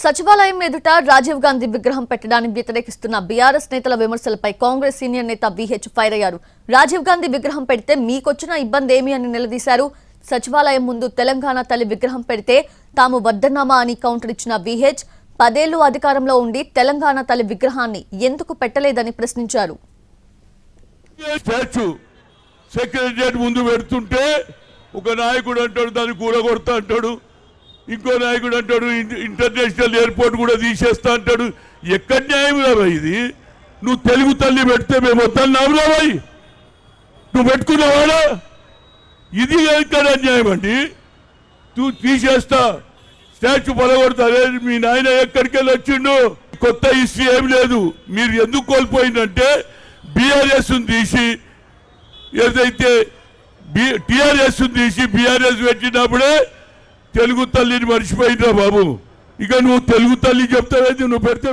సచివాలయం ఎదుట రాజీవ్ గాంధీ విగ్రహం పెట్టడాన్ని వ్యతిరేకిస్తున్న బీఆర్ఎస్ నేతల విమర్శలపై కాంగ్రెస్ సీనియర్ నేత విహెచ్ ఫైర్ అయ్యారు. రాజీవ్ గాంధీ విగ్రహం పెడితే మీకొచ్చిన ఇబ్బంది ఏమి అని నిలదీశారు. సచివాలయం ముందు తెలంగాణ తల్లి విగ్రహం పెడితే తాము వద్దన్నామా అని కౌంటర్ ఇచ్చిన విహెచ్ పదేళ్ళు అధికారంలో ఉండి తెలంగాణ తల్లి విగ్రహాన్ని ఎందుకు పెట్టలేదని ప్రశ్నించారు. సెక్రటరియట్ ముందు పెడుతుంటే ఒక నాయకుడు అంటాడు దాన్ని కూడగొడతా అంటాడు. ఇంకో నాయకుడు అంటాడు ఇంటర్నేషనల్ ఎయిర్పోర్ట్ కూడా తీసేస్తా అంటాడు. ఎక్కడ న్యాయం రావా ఇది? నువ్వు తెలుగు తల్లి పెడితే మేము వద్దన్నావు రావాయి నువ్వు పెట్టుకున్నావాడా ఇది ఎక్కడ అన్యాయం అండి? నువ్వు తీసేస్తా. స్టాచ్యూ పొలగొడతా మీ నాయన ఎక్కడికి వెళ్ళి వచ్చిండు? కొత్త హిస్టరీ ఏం లేదు. మీరు ఎందుకు కోల్పోయిందంటే బీఆర్ఎస్ తీసి ఏదైతే బి టిఆర్ఎస్ తీసి బీఆర్ఎస్ పెట్టినప్పుడే తెలుగు తల్లిని మర్చిపోయినా బాబు. ఇక నువ్వు తెలుగు తల్లి చెప్తావేది? నువ్వు పెడితే